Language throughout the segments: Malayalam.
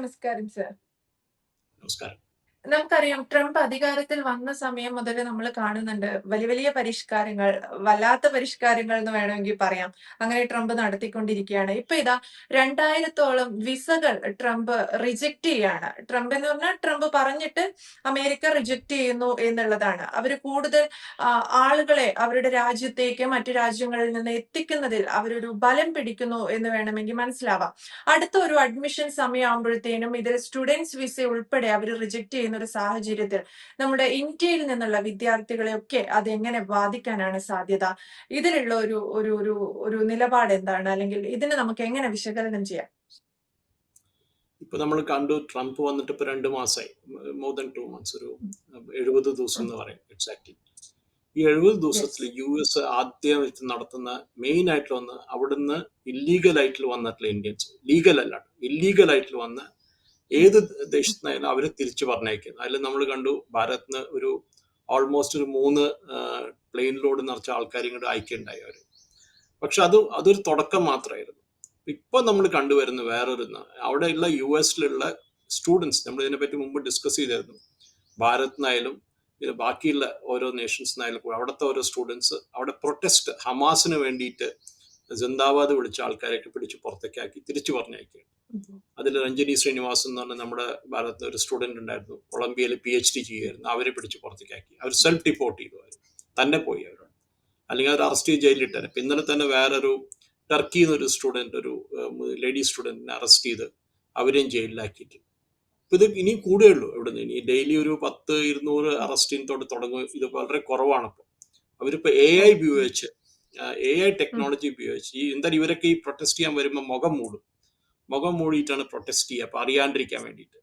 నమస్కారం సార్ నమస్కారం നമുക്കറിയാം ട്രംപ് അധികാരത്തിൽ വന്ന സമയം മുതൽ നമ്മൾ കാണുന്നുണ്ട് വലിയ വലിയ പരിഷ്കാരങ്ങൾ, വല്ലാത്ത പരിഷ്കാരങ്ങൾ എന്ന് വേണമെങ്കിൽ പറയാം. അങ്ങനെ ട്രംപ് നടത്തിക്കൊണ്ടിരിക്കുകയാണ്. ഇപ്പൊ ഇതാ 2000ത്തോളം വിസകൾ ട്രംപ് റിജക്ട് ചെയ്യാണ്. ട്രംപ് എന്ന് പറഞ്ഞാൽ ട്രംപ് പറഞ്ഞിട്ട് അമേരിക്ക റിജക്ട് ചെയ്യുന്നു എന്നുള്ളതാണ്. അവർ കൂടുതൽ ആളുകളെ അവരുടെ രാജ്യത്തേക്ക് മറ്റു രാജ്യങ്ങളിൽ നിന്ന് എത്തിക്കുന്നതിൽ അവരൊരു ബലം പിടിക്കുന്നു എന്ന് വേണമെങ്കിൽ മനസ്സിലാവാം. അടുത്ത ഒരു അഡ്മിഷൻ സമയമാകുമ്പോഴത്തേനും ഇതിൽ സ്റ്റുഡൻസ് വിസ ഉൾപ്പെടെ അവർ റിജക്ട് ചെയ്യുന്ന ഒരു സാഹചര്യത്തിൽ നമ്മുടെ ഇന്ത്യയിൽ നിന്നുള്ള വിദ്യാർത്ഥികളെയൊക്കെ അതെങ്ങനെ ബാധിക്കാനാണ് സാധ്യത? ഇതിലുള്ള ഒരു ഒരു ഒരു ഒരു നിലപാട് എന്താണ്? അല്ലെങ്കിൽ ഇതിനെ നമുക്ക് എങ്ങനെ വിശകലനം ചെയ്യാം? ഇപ്പൊ നമ്മൾ കണ്ടു ട്രംപ് വന്നിട്ട് ഇപ്പൊ രണ്ട് മാസമായി മോർ ദാൻ ടു മന്ത്സ് ഒരു 70 ദിവസം എന്ന് പറയും എക്സാക്ട്ലി. ഈ എഴുപത് ദിവസത്തിൽ യു എസ് ആദ്യമായിട്ട് നടത്തുന്ന മെയിൻ ആയിട്ട് വന്ന് അവിടുന്ന് ഇല്ലീഗൽ ആയിട്ട് വന്നിട്ടുള്ള ഇന്ത്യൻസ് ലീഗൽ അല്ല ഇല്ലീഗൽ ആയിട്ട് വന്ന ഏത് ദേശത്തു നിന്നായാലും അവർ തിരിച്ചു പറഞ്ഞയക്കുന്നത്. അതിൽ നമ്മൾ കണ്ടു ഭാരത്തിന് ഒരു ഓൾമോസ്റ്റ് ഒരു 3 ആഹ് പ്ലെയിൻ ലോഡ് നിറച്ച ആൾക്കാർ ഇങ്ങോട്ട് അയക്കുണ്ടായി അവർ. പക്ഷെ അത് അതൊരു തുടക്കം മാത്രമായിരുന്നു. ഇപ്പൊ നമ്മൾ കണ്ടുവരുന്ന വേറൊരു അവിടെയുള്ള യു എസിലുള്ള സ്റ്റുഡൻസ് നമ്മൾ ഇതിനെപ്പറ്റി മുമ്പ് ഡിസ്കസ് ചെയ്തായിരുന്നു. ഭാരത്നായാലും പിന്നെ ബാക്കിയുള്ള ഓരോ നേഷൻസിനായാലും കൂടെ അവിടുത്തെ ഓരോ സ്റ്റുഡൻസ് അവിടെ പ്രൊട്ടസ്റ്റ് ഹമാസിന് വേണ്ടിയിട്ട് ജിന്ദാബാദ് വിളിച്ച ആൾക്കാരെയൊക്കെ പിടിച്ച് പുറത്തേക്കാക്കി തിരിച്ചു പറഞ്ഞയക്കുകയാണ്. അതിൽ രഞ്ജനി ശ്രീനിവാസൻ എന്ന് പറഞ്ഞ നമ്മുടെ ഭാരതത്തിൽ ഒരു സ്റ്റുഡന്റ് ഉണ്ടായിരുന്നു. കൊളംബിയയിൽ പി എച്ച് ഡി ചെയ്യുമായിരുന്നു അവരെ പിടിച്ച് പുറത്തേക്കാക്കി അവർ സെൽഫ് ഡിപ്പോർട്ട് ചെയ്തു. അവർ തന്നെ പോയി അവരോട്. അല്ലെങ്കിൽ അവർ അറസ്റ്റ് ചെയ്ത് ജയിലിലിട്ടാണ് ഇന്നലെ തന്നെ വേറൊരു ടർക്കിയിൽ നിന്നൊരു ഒരു സ്റ്റുഡന്റ് ഒരു ലേഡി സ്റ്റുഡന്റിനെ അറസ്റ്റ് ചെയ്ത് അവരെയും ജയിലിലാക്കിയിട്ട്. ഇപ്പം ഇത് ഇനി കൂടുകയുള്ളൂ നിന്ന് ഇനി ഡെയിലി ഒരു പത്ത് ഇരുന്നൂറ് അറസ്റ്റിനോട് തുടങ്ങും. ഇത് വളരെ കുറവാണ് ഇപ്പോൾ അവരിപ്പോൾ എ ഐ ഉപയോഗിച്ച് എ ഐ ടെക്നോളജി ഉപയോഗിച്ച് ഈ എന്തായാലും ഇവരൊക്കെ ഈ പ്രൊട്ടസ്റ്റ് ചെയ്യാൻ വരുമ്പോൾ മുഖം മൂടും. മുഖം മൂടിയിട്ടാണ് പ്രൊട്ടസ്റ്റ് ചെയ്യുക. അപ്പൊ അറിയാണ്ടിരിക്കാൻ വേണ്ടിയിട്ട്.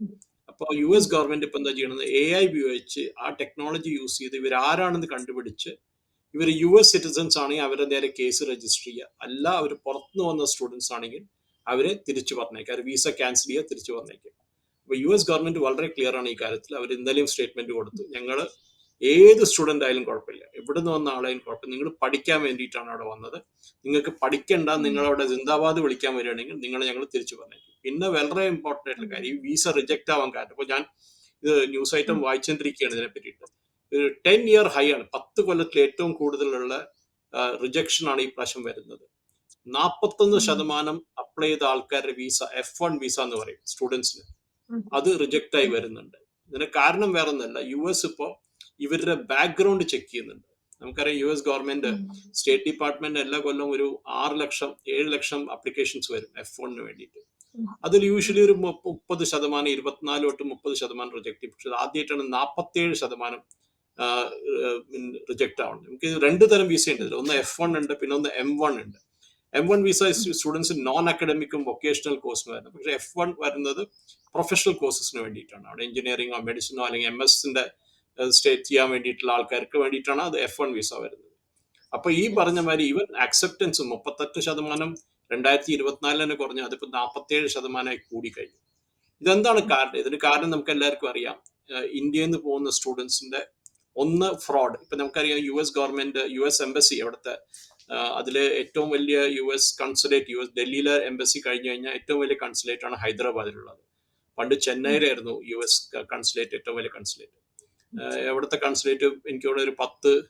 അപ്പോൾ യു എസ് ഗവൺമെന്റ് ഇപ്പൊ എന്താ ചെയ്യണത്? എ ഐ ഉപയോഗിച്ച് ആ ടെക്നോളജി യൂസ് ചെയ്ത് ഇവർ ആരാണെന്ന് കണ്ടുപിടിച്ച് ഇവർ യു എസ് സിറ്റിസൺസ് ആണെങ്കിൽ അവരെ നേരെ കേസ് രജിസ്റ്റർ ചെയ്യുക. അല്ല അവർ പുറത്തുനിന്ന് വന്ന സ്റ്റുഡൻസ് ആണെങ്കിൽ അവരെ തിരിച്ചു പറഞ്ഞേക്കുക. അവർ വിസ ക്യാൻസൽ ചെയ്യുക തിരിച്ചു പറഞ്ഞേക്കുക. അപ്പോൾ യു എസ് ഗവൺമെന്റ് വളരെ ക്ലിയർ ആണ് ഈ കാര്യത്തിൽ. അവർ ഇന്നലെയും സ്റ്റേറ്റ്മെന്റ് കൊടുത്തു. ഞങ്ങൾ ഏത് സ്റ്റുഡന്റ് ആയാലും കുഴപ്പമില്ല. എവിടെ നിന്ന് വന്ന ആളായാലും കുഴപ്പമില്ല. നിങ്ങൾ പഠിക്കാൻ വേണ്ടിയിട്ടാണ് അവിടെ വന്നത്. നിങ്ങൾക്ക് പഠിക്കണ്ട നിങ്ങളവിടെ സിന്ദാബാദ് വിളിക്കാൻ വരികയാണെങ്കിൽ നിങ്ങൾ ഞങ്ങൾ തിരിച്ചു പറഞ്ഞേക്കും. പിന്നെ വളരെ ഇമ്പോർട്ടന്റ് ആയിട്ടുള്ള കാര്യം ഈ വിസ റിജക്ട് ആവാൻ കാരണം. ഇപ്പോൾ ഞാൻ ഇത് ന്യൂസ് ഐറ്റം. വായിച്ചുകൊണ്ടിരിക്കുകയാണ് ഇതിനെ പറ്റിയിട്ട്. ഒരു ടെൻ ഇയർ ഹൈ ആണ്. പത്ത് കൊല്ലത്തിൽ ഏറ്റവും കൂടുതലുള്ള റിജക്ഷൻ ആണ് ഈ പ്രാവശ്യം വരുന്നത്. നാൽപ്പത്തൊന്ന്. ശതമാനം അപ്ലൈ ചെയ്ത ആൾക്കാരുടെ വിസ എഫ് വൺ വിസ എന്ന് പറയും സ്റ്റുഡൻസിന് അത് റിജക്റ്റ് ആയി വരുന്നുണ്ട്. ഇതിന് കാരണം വേറെ ഒന്നല്ല യു എസ് ഇപ്പോൾ ഇവരുടെ ബാക്ക്ഗ്രൗണ്ട് ചെക്ക് ചെയ്യുന്നുണ്ട്. നമുക്കറിയാം U S government state department എല്ലാ കൊല്ലം ഒരു ആറ് ലക്ഷം ഏഴ് ലക്ഷം അപ്ലിക്കേഷൻസ് വരും എഫ് ഫോണിന് വേണ്ടിയിട്ട്. അതിൽ യൂഷ്വലി ഒരു മുപ്പ- മുപ്പത് ശതമാനം ഇരുപത്തിനാല് തൊട്ട് മുപ്പത് ശതമാനം റിജക്ട് ചെയ്യും. പക്ഷെ ആദ്യമായിട്ടാണ് നാൽപ്പത്തേഴ് ശതമാനം റിജക്ട് ആവുന്നത്. നമുക്ക് രണ്ട് തരം വിസ ഉണ്ട്. ഒന്ന് എഫ് വൺ ഉണ്ട് പിന്നെ ഒന്ന് എം വൺ ഉണ്ട്. M one visa students non അക്കാഡമിക്കും vocational കോഴ്സിനും വരുന്നത്. പക്ഷെ എഫ് വൺ വരുന്നത് പ്രൊഫഷണൽ കോഴ്സസിന് വേണ്ടിയിട്ടാണ്. അവിടെ എഞ്ചിനീയറിംഗോ മെഡിസിനോ അല്ലെങ്കിൽ എം എസിന്റെ സ്റ്റേറ്റ് ചെയ്യാൻ വേണ്ടിയിട്ടുള്ള ആൾക്കാർക്ക് വേണ്ടിയിട്ടാണ് അത് എഫ് വൺ വിസ വരുന്നത്. അപ്പൊ ഈ പറഞ്ഞ. മാതിരി ഈവൻ അക്സെപ്റ്റൻസ് മുപ്പത്തെട്ട് ശതമാനം രണ്ടായിരത്തി ഇരുപത്തിനാലിൽ തന്നെ കുറഞ്ഞു. അതിപ്പോ നാൽപ്പത്തേഴ് ശതമാനമായി കൂടി കഴിഞ്ഞു ഇതെന്താണ് കാരണം? ഇതിന് കാരണം നമുക്ക് എല്ലാവർക്കും അറിയാം. ഇന്ത്യയിൽ നിന്ന് പോകുന്ന സ്റ്റുഡൻസിന്റെ ഒന്ന് ഫ്രോഡ് ഇപ്പൊ നമുക്കറിയാം U S government U S embassy അവിടുത്തെ അതിലെ ഏറ്റവും വലിയ U S consulate U S ഡൽഹിയിലെ എംബസി കഴിഞ്ഞു കഴിഞ്ഞാൽ ഏറ്റവും വലിയ കൺസുലേറ്റ് ആണ് ഹൈദരാബാദിലുള്ളത്. പണ്ട് ചെന്നൈയിലായിരുന്നു യു എസ് കൺസുലേറ്റ് ഏറ്റവും വലിയ കൺസുലേറ്റ് എവിടുത്തെ കൺസുലേറ്റ് എനിക്കിവിടെ ഒരു പത്ത്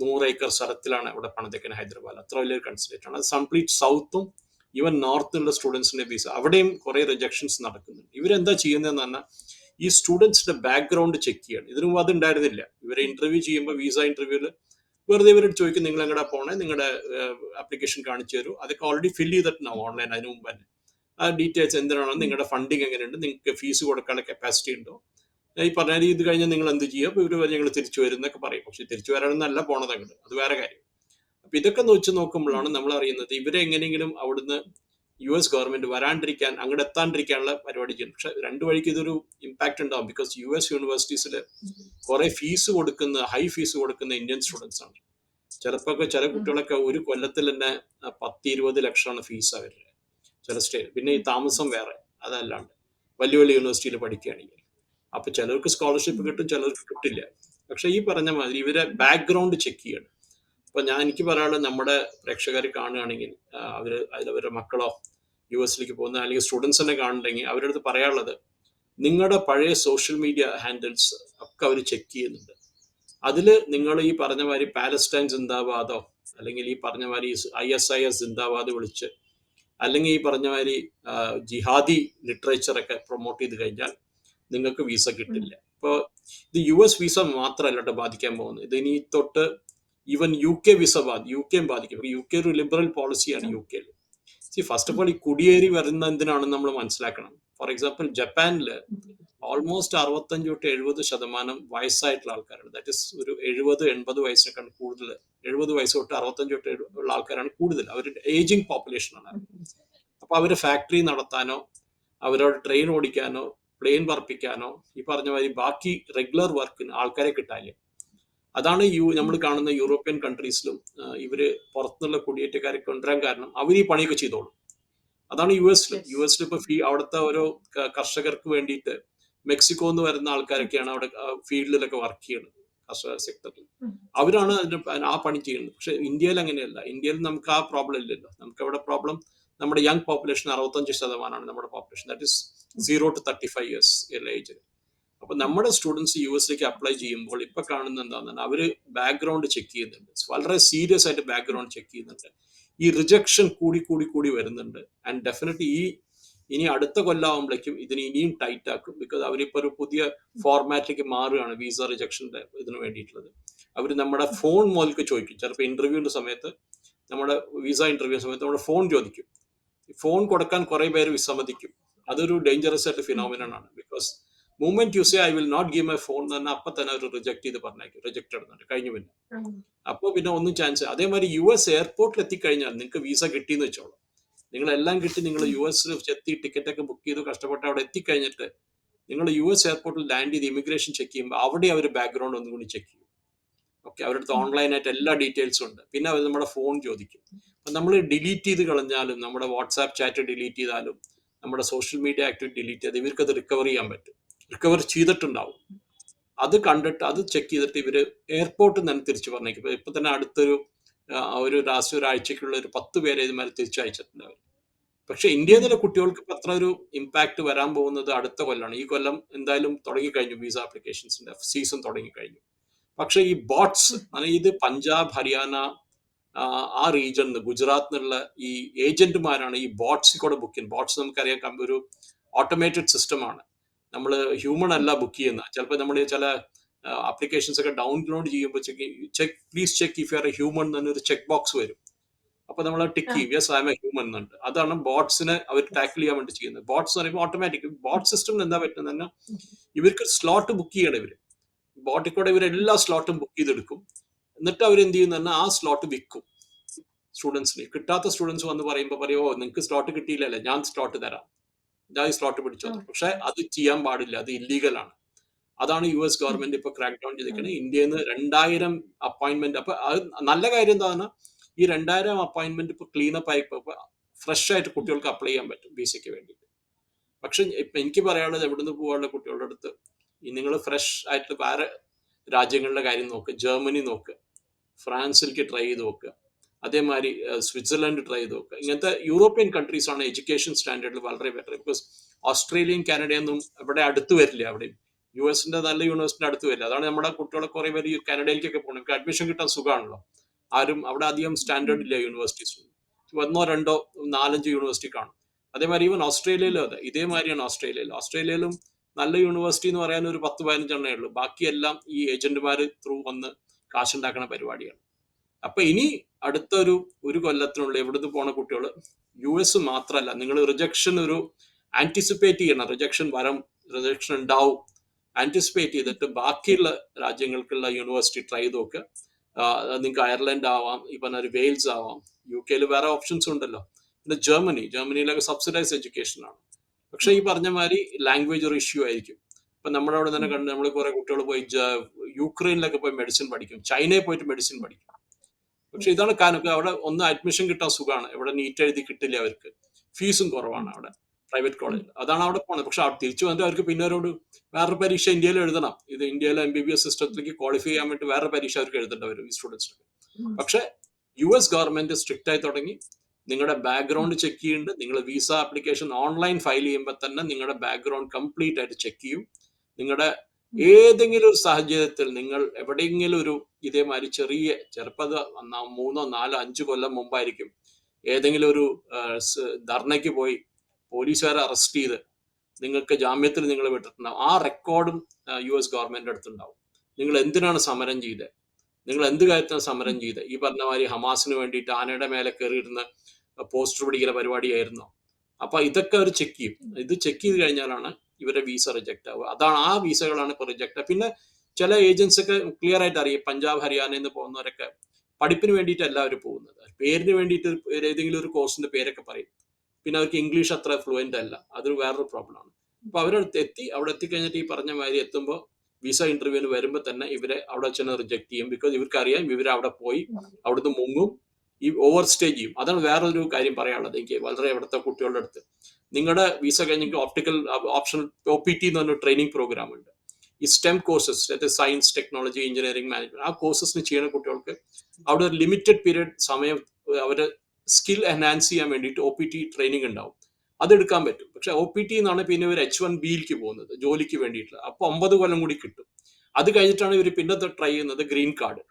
നൂറ് ഏക്കർ സ്ഥലത്തിലാണ് ഇവിടെ പണിതേക്കുന്നത് ഹൈദരാബാദ്. അത്ര വലിയൊരു കൺസുലേറ്റ് ആണ്. അത് കംപ്ലീറ്റ് സൗത്തും ഈവൻ നോർത്തിലുള്ള സ്റ്റുഡൻസിന്റെ വിസ അവിടെയും കുറെ റിജക്ഷൻസ് നടക്കുന്നുണ്ട്. ഇവരെന്താ ചെയ്യുന്നതെന്ന് പറഞ്ഞാൽ ഈ സ്റ്റുഡൻസിന്റെ ബാക്ക്ഗ്രൗണ്ട് ചെക്ക് ചെയ്യണം. ഇതിനു മുമ്പ് അത് ഉണ്ടായിരുന്നില്ല ഇവരെ ഇന്റർവ്യൂ ചെയ്യുമ്പോൾ വിസ ഇന്റർവ്യൂവിൽ വെറുതെ ഇവരോട് ചോദിക്കും നിങ്ങൾ എങ്ങടെ പോണേ? നിങ്ങളുടെ ആപ്ലിക്കേഷൻ കാണിച്ചു തരൂ. അതൊക്കെ ഓൾറെഡി ഫില്ല് ചെയ്തിട്ടുണ്ടാവും ഓൺലൈൻ അതിനു മുമ്പ് തന്നെ. ആ ഡീറ്റെയിൽസ് എന്തിനാണോ. നിങ്ങളുടെ ഫണ്ടിങ് എങ്ങനെയുണ്ട്? നിങ്ങൾക്ക് ഫീസ് കൊടുക്കാനുള്ള കപ്പാസിറ്റി ഉണ്ടോ? ഈ പറഞ്ഞ രീതി ഇത് കഴിഞ്ഞാൽ നിങ്ങൾ എന്ത് ചെയ്യുക ഇവർ വരെ ഞങ്ങൾ തിരിച്ചു വരും എന്നൊക്കെ പറയും. പക്ഷെ തിരിച്ചു വരാനൊന്നല്ല പോണത് അങ്ങോട്ട് അത് വേറെ കാര്യം. അപ്പൊ ഇതൊക്കെ വെച്ച്. നോക്കുമ്പോഴാണ് നമ്മൾ അറിയുന്നത് ഇവരെ എങ്ങനെയെങ്കിലും അവിടുന്ന് യു എസ് ഗവൺമെന്റ് വരാണ്ടിരിക്കാൻ അങ്ങോട്ട് എത്താണ്ടിരിക്കാനുള്ള പരിപാടി ചെയ്യും പക്ഷെ രണ്ടു വഴിക്ക് ഇതൊരു ഇമ്പാക്ട് ഉണ്ടാവും. ബിക്കോസ് യു എസ് യൂണിവേഴ്സിറ്റീസിൽ കുറെ ഫീസ് കൊടുക്കുന്ന ഹൈ ഫീസ് കൊടുക്കുന്ന ഇന്ത്യൻ സ്റ്റുഡൻസ് ആണ്. ചിലപ്പോൾ ചില. കുട്ടികളൊക്കെ ഒരു കൊല്ലത്തിൽ തന്നെ പത്ത് ഇരുപത് ലക്ഷമാണ് ഫീസ് അവരുടെ. ചില സ്റ്റേറ്റ് പിന്നെ ഈ താമസം വേറെ. അതല്ലാണ്ട്. വലിയ വലിയ യൂണിവേഴ്സിറ്റിയിൽ പഠിക്കുകയാണെങ്കിൽ. അപ്പൊ ചിലർക്ക് സ്കോളർഷിപ്പ് കിട്ടും ചിലർക്ക് കിട്ടില്ല. പക്ഷെ ഈ പറഞ്ഞ മാതിരി ഇവരെ ബാക്ക്ഗ്രൗണ്ട് ചെക്ക് ചെയ്യണം. അപ്പൊ ഞാൻ എനിക്ക് പറയാനുള്ളത് നമ്മുടെ പ്രേക്ഷകർ കാണുകയാണെങ്കിൽ അവർ അവർ അതിലവരുടെ മക്കളോ യു എസിലേക്ക് പോകുന്ന അല്ലെങ്കിൽ സ്റ്റുഡൻസിനെ കാണുന്നുണ്ടെങ്കിൽ അവരുടെ അടുത്ത് പറയാനുള്ളത് നിങ്ങളുടെ പഴയ സോഷ്യൽ മീഡിയ ഹാൻഡിൽസ് ഒക്കെ അവർ ചെക്ക് ചെയ്യുന്നുണ്ട്. അതിൽ നിങ്ങൾ ഈ പറഞ്ഞ മാതിരി പാലസ്റ്റൈൻ സിന്ദാബാദോ അല്ലെങ്കിൽ ഈ പറഞ്ഞ മാതിരി ഐ എസ് ഐ എസ് സിന്ദാബാദ് വിളിച്ച് അല്ലെങ്കിൽ ഈ പറഞ്ഞ മാതിരി ജിഹാദി ലിറ്ററേച്ചറൊക്കെ പ്രൊമോട്ട് ചെയ്ത് കഴിഞ്ഞാൽ നിങ്ങൾക്ക് വിസ കിട്ടില്ല. ഇപ്പോൾ ഇത് യു എസ് വിസ മാത്രമല്ല കേട്ടോ ബാധിക്കാൻ പോകുന്നത്. ഇത് ഇനി തൊട്ട് ഈവൻ യു കെ വിസ ബാധി യു കെയും ബാധിക്കും യു കെ ഒരു ലിബറൽ പോളിസിയാണ് യു കെയിൽ സി ഫസ്റ്റ് ഓഫ് ഓൾ ഈ കുടിയേറി വരുന്ന എന്തിനാണെന്ന് നമ്മൾ മനസ്സിലാക്കണം. ഫോർ എക്സാമ്പിൾ ജപ്പാനിൽ ഓൾമോസ്റ്റ് അറുപത്തഞ്ച് തൊട്ട് എഴുപത് ശതമാനം വയസ്സായിട്ടുള്ള ആൾക്കാരാണ് ദാറ്റ് ഇസ് ഒരു എഴുപത് എൺപത് വയസ്സിനേക്കാൾ കൂടുതൽ എഴുപത് വയസ്സ് തൊട്ട് അറുപത്തഞ്ച് തൊട്ട് ഉള്ള ആൾക്കാരാണ് കൂടുതൽ അവരുടെ ഏജിങ് പോപ്പുലേഷനാണ് അപ്പൊ അവർ ഫാക്ടറി നടത്താനോ അവരോട് ട്രെയിൻ ഓടിക്കാനോ പ്ലെയിൻ പറപ്പിക്കാനോ ഈ പറഞ്ഞ മാതിരി ബാക്കി റെഗുലർ വർക്കിന് ആൾക്കാരെ കിട്ടാനില്ല. അതാണ് യു നമ്മൾ കാണുന്ന യൂറോപ്യൻ കൺട്രീസിലും ഇവർ പുറത്തുനിന്നുള്ള കുടിയേറ്റക്കാരെ കൊണ്ടുവരാൻ കാരണം അവർ ഈ പണിയൊക്കെ ചെയ്തോളും. അതാണ് യു എസ് യു എസിൽ ഇപ്പൊ ഫീ അവിടുത്തെ ഓരോ കർഷകർക്ക് വേണ്ടിയിട്ട് മെക്സിക്കോ എന്ന് വരുന്ന ആൾക്കാരൊക്കെയാണ് അവിടെ ഫീൽഡിലൊക്കെ വർക്ക് ചെയ്യുന്നത് കർഷക സെക്ടറിൽ. അവരാണ് അതിന്റെ ആ പണി ചെയ്യുന്നത്. പക്ഷെ ഇന്ത്യയിൽ അങ്ങനെയല്ല. ഇന്ത്യയിൽ നമുക്ക് ആ പ്രോബ്ലം ഇല്ലല്ലോ. നമുക്ക് അവിടെ പ്രോബ്ലം നമ്മുടെ യങ് പോപ്പുലേഷൻ അറുപത്തഞ്ച് ശതമാനമാണ് നമ്മുടെ population that is zero two thirty five years age അപ്പൊ നമ്മുടെ സ്റ്റുഡൻസ് യു എസിലേക്ക് അപ്ലൈ ചെയ്യുമ്പോൾ ഇപ്പൊ കാണുന്ന എന്താണെന്ന് അവർ ബാക്ക്ഗ്രൗണ്ട് ചെക്ക് ചെയ്യുന്നുണ്ട്. വളരെ സീരിയസ് ആയിട്ട് ബാക്ക്ഗ്രൗണ്ട് ചെക്ക് ചെയ്യുന്നുണ്ട്. ഈ റിജക്ഷൻ കൂടി കൂടി കൂടി വരുന്നുണ്ട്. ആൻഡ് ഡെഫിനറ്റ്ലി ഈ ഇനി അടുത്ത കൊല്ലാവുമ്പോഴേക്കും ഇതിന് ഇനിയും ടൈറ്റ് ആക്കും. ബിക്കോസ് അവരിപ്പോ ഒരു പുതിയ ഫോർമാറ്റിലേക്ക് മാറുകയാണ് വിസ റിജക്ഷന്റെ ഇതിന് വേണ്ടിയിട്ടുള്ളത്. അവർ നമ്മുടെ ഫോൺ മുതൽക്ക് ചോദിക്കും. ചിലപ്പോൾ ഇന്റർവ്യൂവിന്റെ സമയത്ത് നമ്മുടെ വിസ ഇന്റർവ്യൂ സമയത്ത് നമ്മുടെ ഫോൺ ചോദിക്കും. ഫോൺ കൊടുക്കാൻ കുറെ പേര് വിസമ്മതിക്കും. അതൊരു ഡേഞ്ചറസ് ആയിട്ട് ഫിനോമിനൺ ആണ്. Because movement you say I will not give my phone തന്നെ അപ്പൊ തന്നെ അവർ റിജക്ട് ചെയ്ത് പറഞ്ഞേക്കും. റിജക്ട് എടുക്കുന്നുണ്ട് കഴിഞ്ഞു പിന്നെ. അപ്പോൾ പിന്നെ ഒന്നും ചാൻസ് അതേമാതിരി യു എസ് എയർപോർട്ടിൽ എത്തിക്കഴിഞ്ഞാൽ നിങ്ങൾക്ക് വിസ കിട്ടിയെന്ന് വെച്ചോളൂ. നിങ്ങൾ എല്ലാം കിട്ടി നിങ്ങൾ യു എസിൽ എത്തി ടിക്കറ്റ് ഒക്കെ ബുക്ക് ചെയ്ത് കഷ്ടപ്പെട്ട് അവിടെ എത്തിക്കഴിഞ്ഞിട്ട് നിങ്ങൾ യു എസ് എയർപോർട്ടിൽ ലാൻഡ് ചെയ്ത് ഇമിഗ്രേഷൻ ചെക്ക് ചെയ്യുമ്പോൾ അവിടെ അവർ ബാക്ക്ഗ്രൗണ്ട് ഒന്നും കൂടി ചെക്ക് ചെയ്യും. ഓക്കെ അവരുടെ ഓൺലൈനായിട്ട് എല്ലാ ഡീറ്റെയിൽസും ഉണ്ട്. പിന്നെ അവർ നമ്മുടെ ഫോൺ ചോദിക്കും. അപ്പം നമ്മൾ ഡിലീറ്റ് ചെയ്ത് കളഞ്ഞാലും നമ്മുടെ വാട്സാപ്പ് ചാറ്റ് ഡിലീറ്റ് ചെയ്താലും നമ്മുടെ സോഷ്യൽ മീഡിയ ആക്ടിവിറ്റി ഡിലീറ്റ് ചെയ്ത് ഇവർക്ക് അത് റിക്കവർ ചെയ്യാൻ പറ്റും. റിക്കവർ ചെയ്തിട്ടുണ്ടാവും. അത് കണ്ടിട്ട് അത് ചെക്ക് ചെയ്തിട്ട് ഇവർ എയർപോർട്ടിൽ നിന്ന് തിരിച്ചു പറഞ്ഞേക്കും. ഇപ്പൊ ഇപ്പം തന്നെ അടുത്തൊരു ഒരു ലാസ്റ്റ് ഒരാഴ്ചക്കുള്ള ഒരു പത്ത് പേരെ ഇതുമാതിരി തിരിച്ചു അയച്ചിട്ടുണ്ട് അവർ പക്ഷെ ഇന്ത്യയിൽ നിന്നുള്ള കുട്ടികൾക്ക് ഇപ്പം അത്ര ഒരു ഇമ്പാക്ട് വരാൻ പോകുന്നത് അടുത്ത കൊല്ലമാണ് ഈ കൊല്ലം എന്തായാലും തുടങ്ങിക്കഴിഞ്ഞു വിസ ആപ്ലിക്കേഷൻസിന്റെ സീസൺ തുടങ്ങിക്കഴിഞ്ഞു പക്ഷെ ഈ ബോട്ട്സ് ഇത് പഞ്ചാബ് ഹരിയാന ആ, ആ നിന്ന് ഗുജറാത്തിൽ നിന്നുള്ള ഈ ഏജന്റുമാരാണ് ഈ ബോട്ട്സിൽ കൂടെ ബുക്ക് ചെയ്യുന്നത്. ബോട്ട്സ് നമുക്കറിയാം ഒരു ഓട്ടോമേറ്റഡ് സിസ്റ്റമാണ് നമ്മൾ ഹ്യൂമൺ അല്ല ബുക്ക് ചെയ്യുന്ന ചിലപ്പോൾ നമ്മൾ ചില ആപ്ലിക്കേഷൻസ് ഒക്കെ ഡൗൺലോഡ് ചെയ്യുമ്പോൾ check check please check if you are a human എന്നൊരു ചെക്ക് ബോക്സ് വരും. അപ്പൊ നമ്മൾ ടിക്ക് ചെയ്യും yes I am a human എന്നുണ്ട്. അതാണ് ബോട്ട്സിനെ അവർ ടാക്കിൾ ചെയ്യാൻ വേണ്ടി ചെയ്യുന്നത്. ബോട്ട്സ് എന്ന് പറയുമ്പോൾ ഓട്ടോമാറ്റിക് ബോട്ട് സിസ്റ്റം എന്താ പറ്റുന്നത് ഇവർക്ക് സ്ലോട്ട് ബുക്ക് ചെയ്യണം ഇവർ. ബോട്ടിൽ കൂടെ ഇവർ എല്ലാ സ്ലോട്ടും ബുക്ക് ചെയ്തെടുക്കും. എന്നിട്ട് അവർ എന്ത് ചെയ്യുന്ന പറഞ്ഞാൽ ആ സ്ലോട്ട് വിൽക്കും. സ്റ്റുഡൻസിന് കിട്ടാത്ത സ്റ്റുഡൻസ് വന്ന് പറയുമ്പോൾ പറയോ നിങ്ങൾക്ക് സ്ലോട്ട് കിട്ടിയില്ലല്ലേ ഞാൻ സ്ലോട്ട് തരാം. ഞാൻ ഈ സ്ലോട്ട് പിടിച്ചോ പക്ഷെ അത് ചെയ്യാൻ പാടില്ല അത് ഇല്ലീഗൽ ആണ്. അതാണ് യു എസ് ഗവൺമെന്റ് ഇപ്പൊ ക്രാക്ക് ഡൗൺ ചെയ്തിരിക്കുന്നത് ഇന്ത്യയിൽ നിന്ന് രണ്ടായിരം അപ്പോയിന്റ്മെന്റ് അപ്പൊ അത് നല്ല കാര്യം എന്താണ് ഈ രണ്ടായിരം അപ്പോയിന്റ്മെന്റ് ഇപ്പൊ ക്ലീനപ്പ് ആയി ഫ്രഷ് ആയിട്ട് കുട്ടികൾക്ക് അപ്ലൈ ചെയ്യാൻ പറ്റും ബി സിക്ക് വേണ്ടിയിട്ട്. പക്ഷെ ഇപ്പൊ എനിക്ക് പറയാനുള്ളത് എവിടെ നിന്ന് പോകാനുള്ള കുട്ടികളുടെ അടുത്ത് നിങ്ങൾ ഫ്രഷ് ആയിട്ട് വേറെ രാജ്യങ്ങളുടെ കാര്യം നോക്ക്. ജർമ്മനി നോക്ക്. ഫ്രാൻസിലേക്ക് ട്രൈ ചെയ്ത് നോക്കുക അതേമാതിരി സ്വിറ്റ്സർലൻഡ് ട്രൈ ചെയ്ത് നോക്കുക ഇങ്ങനത്തെ യൂറോപ്യൻ കൺട്രീസ് ആണ് എഡ്യൂക്കേഷൻ സ്റ്റാൻഡേർഡിൽ വളരെ ബെറ്റർ ബിക്കോസ് ഓസ്ട്രേലിയയും കാനഡയൊന്നും ഇവിടെ അടുത്ത് വരില്ല അവിടെയും. യു എസിന്റെ നല്ല യൂണിവേഴ്സിറ്റി അടുത്ത് വരില്ല. അതാണ് നമ്മുടെ കുട്ടികളെ കുറെ പേര് കാനഡയിലേക്കൊക്കെ പോകണം അഡ്മിഷൻ കിട്ടാൻ സുഖമാണല്ലോ. ആരും അവിടെ അധികം സ്റ്റാൻഡേർഡ് ഇല്ല യൂണിവേഴ്സിറ്റീസ് ഒന്നോ രണ്ടോ നാലഞ്ച് യൂണിവേഴ്സിറ്റി കാണും. അതേമാതിരി ഈവൻ ഓസ്ട്രേലിയയിലും അതെ. ഇതേമാതിരിയാണ് ഓസ്ട്രേലിയയിൽ ഓസ്ട്രേലിയയിലും നല്ല യൂണിവേഴ്സിറ്റി എന്ന് പറയാൻ ഒരു പത്ത് പതിനഞ്ചെണ്ണേ ഉള്ളൂ. ബാക്കിയെല്ലാം ഈ ഏജന്റുമാർ ത്രൂ വന്ന് കാശുണ്ടാക്കുന്ന പരിപാടിയാണ്. അപ്പൊ ഇനി അടുത്തൊരു ഒരു കൊല്ലത്തിനുള്ളിൽ എവിടുന്ന് പോണ കുട്ടികൾ യു എസ് മാത്രമല്ല നിങ്ങൾ റിജക്ഷൻ ഒരു ആന്റിസിപ്പേറ്റ് ചെയ്യണം. റിജക്ഷൻ വരം റിജക്ഷൻ ഉണ്ടാവും. ആന്റിസിപ്പേറ്റ് ചെയ്തിട്ട് ബാക്കിയുള്ള രാജ്യങ്ങൾക്കുള്ള യൂണിവേഴ്സിറ്റി ട്രൈ ചെയ്ത് നോക്കുക നിങ്ങൾക്ക് അയർലൻഡ് ആവാം ഈ പറഞ്ഞ വെയിൽസ് ആവാം യു കെയിൽ വേറെ ഓപ്ഷൻസ് ഉണ്ടല്ലോ. പിന്നെ ജർമ്മനി ജർമ്മനിയിലൊക്കെ സബ്സിഡൈസ് എഡ്യൂക്കേഷൻ ആണ്. പക്ഷെ ഈ പറഞ്ഞ മാതിരി ലാംഗ്വേജ് ഒരു ഇഷ്യൂ ആയിരിക്കും. ഇപ്പൊ നമ്മുടെ അവിടെ തന്നെ കണ്ട് നമ്മൾ കുറെ കുട്ടികൾ പോയി യുക്രൈനിലൊക്കെ പോയി മെഡിസിൻ പഠിക്കും. ചൈനയിൽ പോയിട്ട് മെഡിസിൻ പഠിക്കും. പക്ഷെ ഇതാണ് കാരണം അവിടെ ഒന്ന് അഡ്മിഷൻ കിട്ടാൻ സുഖമാണ്. ഇവിടെ നീറ്റ് എഴുതി കിട്ടില്ല അവർക്ക്. ഫീസും കുറവാണ് അവിടെ പ്രൈവറ്റ് കോളേജിൽ അതാണ് അവിടെ പോണത്. പക്ഷെ അവിടെ തിരിച്ചു വന്നിട്ട് അവർക്ക് പിന്നെ അവരോട് വേറൊരു പരീക്ഷ ഇന്ത്യയിൽ എഴുതണം. ഇത് ഇന്ത്യയിലെ എം ബി ബി എസ് സിസ്റ്റത്തിലേക്ക് ക്വാളിഫൈ ചെയ്യാൻ വേണ്ടി വേറെ പരീക്ഷ അവർക്ക് എഴുതേണ്ടി വരും ഈ സ്റ്റുഡൻസിന് പക്ഷെ യു എസ് ഗവൺമെന്റ് സ്ട്രിക്റ്റ് ആയി തുടങ്ങി. നിങ്ങളുടെ ബാക്ക്ഗ്രൗണ്ട് ചെക്ക് ചെയ്യുന്നുണ്ട് നിങ്ങൾ വിസ ആപ്ലിക്കേഷൻ ഓൺലൈൻ ഫയൽ ചെയ്യുമ്പോൾ തന്നെ നിങ്ങളുടെ ബാക്ക്ഗ്രൗണ്ട് കംപ്ലീറ്റ് ആയിട്ട് ചെക്ക് ചെയ്യും. നിങ്ങളുടെ ഏതെങ്കിലും ഒരു സാഹചര്യത്തിൽ നിങ്ങൾ എവിടെയെങ്കിലും ഒരു ഇതേമാതിരി ചെറിയ ചിലപ്പോൾ അത് മൂന്നോ നാലോ അഞ്ചു കൊല്ലം മുമ്പായിരിക്കും ഏതെങ്കിലും ഒരു ധർണയ്ക്ക് പോയി പോലീസുകാരെ അറസ്റ്റ് ചെയ്ത് നിങ്ങൾക്ക് ജാമ്യത്തിൽ നിങ്ങൾ വിട്ടിട്ടുണ്ടാവും. ആ റെക്കോർഡും യു എസ് ഗവൺമെന്റ് അടുത്തുണ്ടാവും. നിങ്ങൾ എന്തിനാണ് സമരം ചെയ്തത് നിങ്ങൾ എന്ത് കാര്യത്തിനാണ് സമരം ചെയ്തത് ഈ പറഞ്ഞ മാതിരി ഹമാസിന് വേണ്ടിയിട്ട് ആനയുടെ മേലെ കയറിയിരുന്ന് പോസ്റ്റർ പിടിക്കുന്ന പരിപാടിയായിരുന്നു? അപ്പൊ ഇതൊക്കെ അവർ ചെക്ക് ചെയ്യും. ഇത് ചെക്ക് ചെയ്ത് കഴിഞ്ഞാലാണ് ഇവരുടെ വിസ റിജക്റ്റ് ആവുക. അതാണ് ആ വിസകളാണ് ഇപ്പോൾ റിജക്റ്റ് പിന്നെ ചില ഏജൻസ് ഒക്കെ ക്ലിയർ ആയിട്ട് അറിയാം. പഞ്ചാബ് ഹരിയാനയിൽ നിന്ന് പോകുന്നവരൊക്കെ പഠിപ്പിന് വേണ്ടിയിട്ടല്ല എല്ലാവരും പോകുന്നത്. പേരിന് വേണ്ടിയിട്ട് ഏതെങ്കിലും ഒരു കോഴ്സിന്റെ പേരൊക്കെ പറയും. പിന്നെ അവർക്ക് ഇംഗ്ലീഷ് അത്ര ഫ്ലുവന്റ് അല്ല. അതൊരു വേറൊരു പ്രോബ്ലമാണ് അപ്പൊ അവരടുത്ത് എത്തി അവിടെ എത്തിക്കഴിഞ്ഞിട്ട് ഈ പറഞ്ഞ മാതിരി എത്തുമ്പോൾ വിസ ഇന്റർവ്യൂവിന് വരുമ്പോൾ തന്നെ ഇവരെ അവിടെ ചെന്ന് റിജക്ട് ചെയ്യും. ബിക്കോസ് ഇവർക്ക് അറിയാം ഇവർ അവിടെ പോയി അവിടുന്ന് മുങ്ങും. ഈ ഓവർ സ്റ്റേ ചെയ്യും. അതാണ് വേറൊരു കാര്യം പറയാനുള്ളത്. എനിക്ക് വളരെ ഇവിടുത്തെ കുട്ടികളുടെ അടുത്ത്. നിങ്ങളുടെ വിസ കഴിഞ്ഞെങ്കിൽ optical option O P T എന്ന് പറഞ്ഞ ട്രെയിനിങ് പ്രോഗ്രാം ഉണ്ട്. ഈ STEM courses science technology engineering management ആ കോഴ്സസിന് ചെയ്യുന്ന കുട്ടികൾക്ക് അവിടെ ഒരു ലിമിറ്റഡ് പീരീഡ് സമയം അവർ സ്കിൽ എൻഹാൻസ് ചെയ്യാൻ വേണ്ടിയിട്ട് ഒ പി ടി ട്രെയിനിങ് ഉണ്ടാവും. അതെടുക്കാൻ പറ്റും. പക്ഷെ ഒ പി ടി എന്നാണ് പിന്നെ ഇവർ എച്ച് വൺ ബിയിലേക്ക് പോകുന്നത് ജോലിക്ക് വേണ്ടിയിട്ടുള്ള. അപ്പോൾ ഒമ്പത് കൊല്ലം കൂടി കിട്ടും. അത് കഴിഞ്ഞിട്ടാണ് ഇവർ പിന്നെ ട്രൈ ചെയ്യുന്നത് ഗ്രീൻ കാർഡ്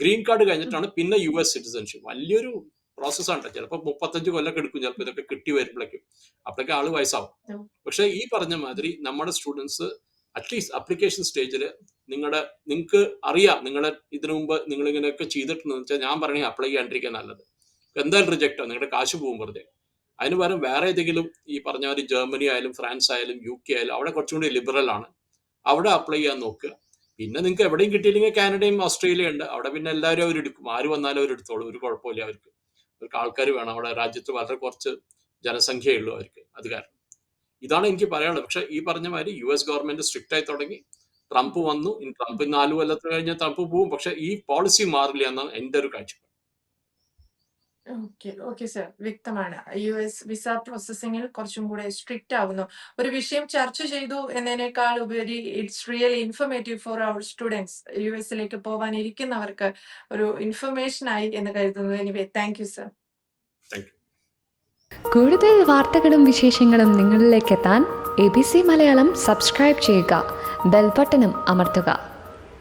ഗ്രീൻ കാർഡ് കഴിഞ്ഞിട്ടാണ് പിന്നെ യു എസ് സിറ്റിസൺഷിപ്പ് വലിയൊരു പ്രോസസ്സാണ് ചിലപ്പോൾ മുപ്പത്തഞ്ച് കൊല്ലം എടുക്കും ചിലപ്പോൾ ഇതൊക്കെ കിട്ടി വരുമ്പോഴേക്കും. അപ്പോഴേക്കും ആൾ വയസ്സാവും. പക്ഷെ ഈ പറഞ്ഞ മാതിരി നമ്മുടെ സ്റ്റുഡൻസ് അറ്റ്ലീസ്റ്റ് അപ്ലിക്കേഷൻ സ്റ്റേജിൽ നിങ്ങളുടെ നിങ്ങൾക്ക് അറിയാം നിങ്ങളെ ഇതിനു മുമ്പ് നിങ്ങൾ ഇങ്ങനെയൊക്കെ ചെയ്തിട്ടുണ്ടെന്ന് വെച്ചാൽ ഞാൻ പറഞ്ഞു അപ്ലൈ ചെയ്യാണ്ടിരിക്കാൻ നല്ലത്. എന്തായാലും റിജക്റ്റ് ആവും നിങ്ങളുടെ കാശ് പോകും വെറുതെ. അതിന് പകരം വേറെ ഏതെങ്കിലും ഈ പറഞ്ഞ ജർമ്മനി ആയാലും ഫ്രാൻസ് ആയാലും യു കെ ആയാലും അവിടെ കുറച്ചും കൂടി ലിബറൽ ആണ്. അവിടെ അപ്ലൈ ചെയ്യാൻ നോക്കുക. പിന്നെ നിങ്ങൾക്ക് എവിടെയും കിട്ടിയില്ലെങ്കിൽ കാനഡയും ഓസ്ട്രേലിയ ഉണ്ട്. അവിടെ പിന്നെ എല്ലാവരും അവർ എടുക്കും ആര് വന്നാലും അവർ എടുത്തോളും ഒരു കുഴപ്പമില്ല അവർക്ക്. അവർക്ക് ആൾക്കാർ വേണം. അവിടെ രാജ്യത്ത് വളരെ കുറച്ച് ജനസംഖ്യയേ ഉള്ളൂ അവർക്ക്. അത് കാരണം. ഇതാണ് എനിക്ക് പറയാനുള്ളത്. പക്ഷെ ഈ പറഞ്ഞ മാതിരി യു എസ് ഗവൺമെന്റ് സ്ട്രിക്റ്റ് ആയി തുടങ്ങി. ട്രംപ് വന്നു. ട്രംപ് നാലു കൊല്ലത്തിന് കഴിഞ്ഞാൽ ട്രംപ് പോവും. പക്ഷെ ഈ പോളിസി മാറില്ല എന്നാണ് എന്റെ ഒരു കാഴ്ചപ്പാട്. ഓക്കെ ഓക്കെ സർ വ്യക്തമാണ്. യു എസ് വിസ പ്രോസസ്സിംഗിൽ കുറച്ചും കൂടെ സ്ട്രിക്റ്റ് ആവുന്നു. ഒരു വിഷയം ചർച്ച ചെയ്തു എന്നതിനേക്കാൾ ഉപരി it's real informative for our students U എസിലേക്ക് പോകാനിരിക്കുന്നവർക്ക് ഒരു ഇൻഫർമേഷൻ ആയി എന്ന് കരുതുന്നു. എനിവേ താങ്ക് യു സർ കൂടുതൽ വാർത്തകളും വിശേഷങ്ങളും നിങ്ങളിലേക്ക് എത്താൻ A B C Malayalam subscribe ചെയ്യുക. ബെൽബട്ടനും അമർത്തുക.